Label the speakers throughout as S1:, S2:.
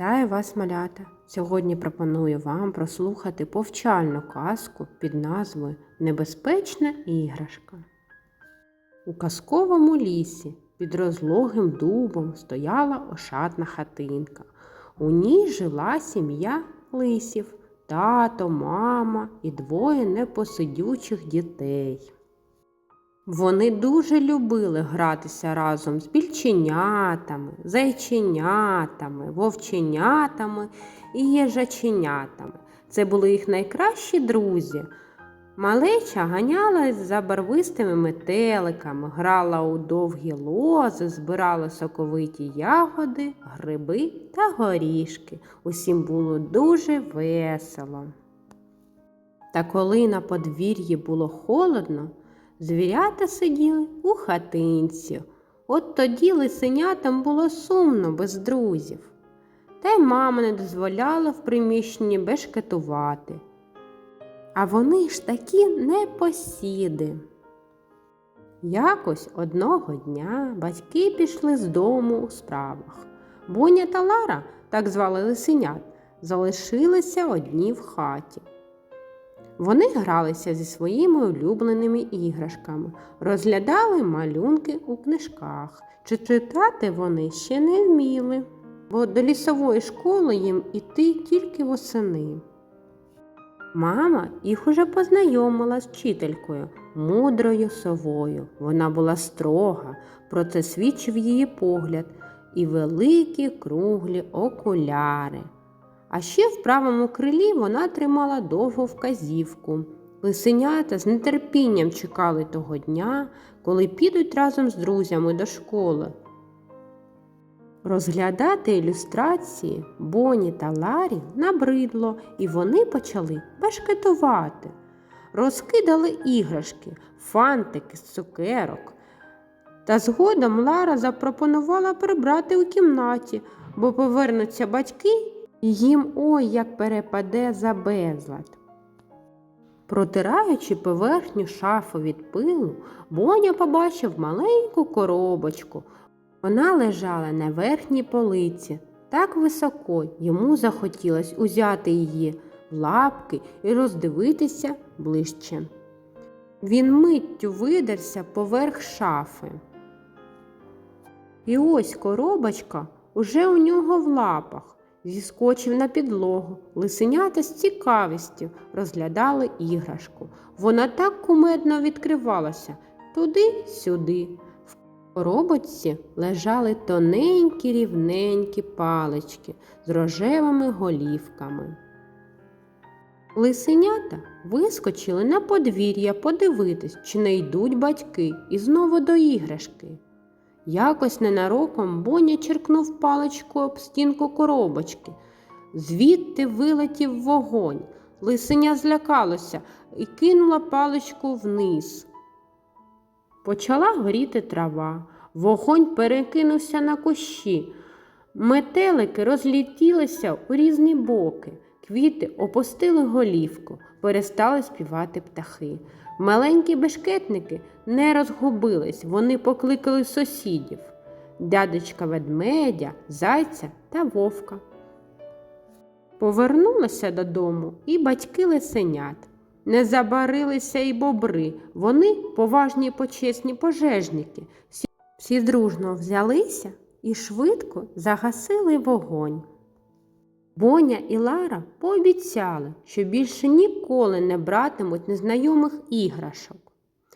S1: Вітаю вас, малята! Сьогодні пропоную вам прослухати повчальну казку під назвою Небезпечна іграшка. У казковому лісі під розлогим дубом стояла ошатна хатинка. У ній жила сім'я лисів, тато, мама і двоє непосидючих дітей. Вони дуже любили гратися разом з більченятами, зайченятами, вовченятами і їжаченятами. Це були їх найкращі друзі. Малеча ганялась за барвистими метеликами, грала у довгі лози, збирала соковиті ягоди, гриби та горішки. Усім було дуже весело. Та коли на подвір'ї було холодно, Звірята сиділи у хатинці. От тоді лисенятам було сумно без друзів. Та й мама не дозволяла в приміщенні бешкетувати. А вони ж такі непосіди. Якось одного дня батьки пішли з дому у справах. Боня та Лара, так звали лисенят, залишилися одні в хаті. Вони гралися зі своїми улюбленими іграшками, розглядали малюнки у книжках. Чи читати вони ще не вміли, бо до лісової школи їм іти тільки восени. Мама їх уже познайомила з вчителькою, мудрою совою. Вона була строга, про це свідчив її погляд і великі круглі окуляри. А ще в правому крилі вона тримала довгу вказівку. Лисенята з нетерпінням чекали того дня, коли підуть разом з друзями до школи. Розглядати ілюстрації Боні та Ларі набридло, і вони почали бешкетувати. Розкидали іграшки, фантики з цукерок. Та згодом Лара запропонувала прибрати у кімнаті, бо повернуться батьки і їм ой як перепаде за безлад. Протираючи поверхню шафу від пилу, Боня побачив маленьку коробочку. Вона лежала на верхній полиці. Так високо йому захотілось узяти її в лапки і роздивитися ближче. Він миттю видерся поверх шафи. І ось коробочка уже у нього в лапах зіскочив на підлогу. Лисенята з цікавістю розглядали іграшку. Вона так кумедно відкривалася туди-сюди. В коробочці лежали тоненькі рівненькі палички з рожевими голівками. Лисенята вискочили на подвір'я подивитись, чи не йдуть батьки, і знову до іграшки. Якось ненароком Боня черкнув паличку об стінку коробочки. Звідти вилетів вогонь. Лисеня злякалося і кинула паличку вниз. Почала горіти трава, вогонь перекинувся на кущі. Метелики розлітілися у різні боки, квіти опустили голівку, перестали співати птахи. Маленькі бешкетники не розгубились, вони покликали сусідів дядечка ведмедя, зайця та вовка. Повернулися додому і батьки лисенят. Не забарилися й бобри, вони поважні почесні пожежники. Всі, дружно взялися і швидко загасили вогонь. Боня і Лара пообіцяли, що більше ніколи не братимуть незнайомих іграшок.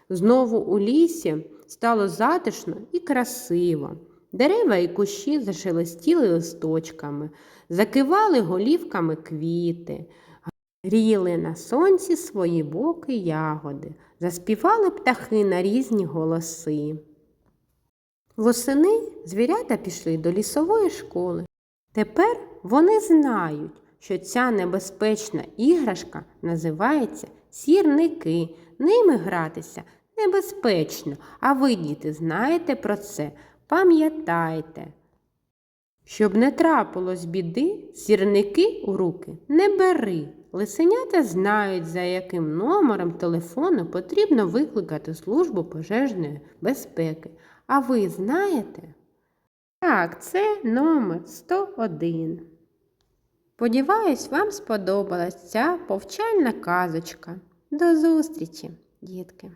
S1: Знову у лісі стало затишно і красиво. Дерева і кущі зашелестіли листочками, закивали голівками квіти, гріли на сонці свої боки ягоди, заспівали птахи на різні голоси. Восени звірята пішли до лісової школи. Тепер вони знають, що ця небезпечна іграшка називається сірники. Ними гратися небезпечно, а ви, діти, знаєте про це, пам'ятайте. Щоб не трапилось біди, сірники у руки не бери. Лисенята знають, за яким номером телефону потрібно викликати службу пожежної безпеки. А ви знаєте? Так, це номер 101. Сподіваюсь, вам сподобалась ця повчальна казочка. До зустрічі, дітки!